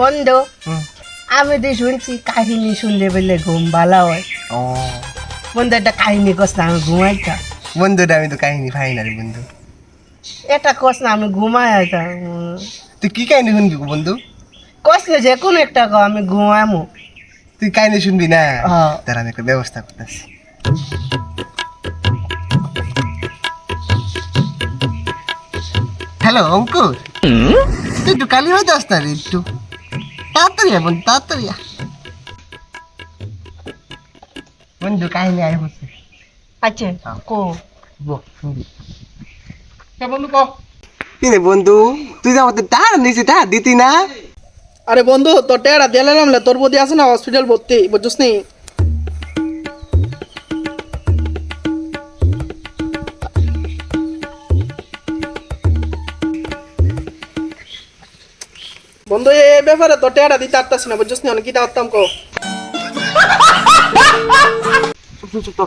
বন্ধু। আমি তো শুনছি কাহিনী শুনলে বললে ঘুম ভালো হয়। ও। বন্ধু একটা কাহিনী কস না আমি ঘুমাইতাম বন্ধুটা আমি তো কাহিনী পাই না রে বন্ধু। এটা কস না আমি ঘুমাইতাম তুই কি কাহিনী শুনবি গো বন্ধু? কসলে যে কোনো একটা কো আমি ঘুমামু। তুই কাহিনী শুনবি না। তার আমি একটা ব্যবস্থা করতেছি। হ্যালো অঙ্কুর। তুই একটু কালি হয়ে যাস না রে একটু। তাড়াতাড়ি আয় বন্ধু তাড়াতাড়ি। বন্ধু কাহিনী আয় বসে। আচ্ছা কো। বন্ধু ক। কি রে বন্ধু তুই যে আমাদের টাকা নিয়েছি টাকা দিতি না? আরে বন্ধু তোর টেয়ারা দিয়ে লাম তোর বদি আছে না হসপিটাল ভর্তি বুঝছিস নি? বন্ধু এই ব্যাপারে তো টেয়ারা দিতে পারতাছি না বুঝছিস না? কি দাঁড়তাম কো তো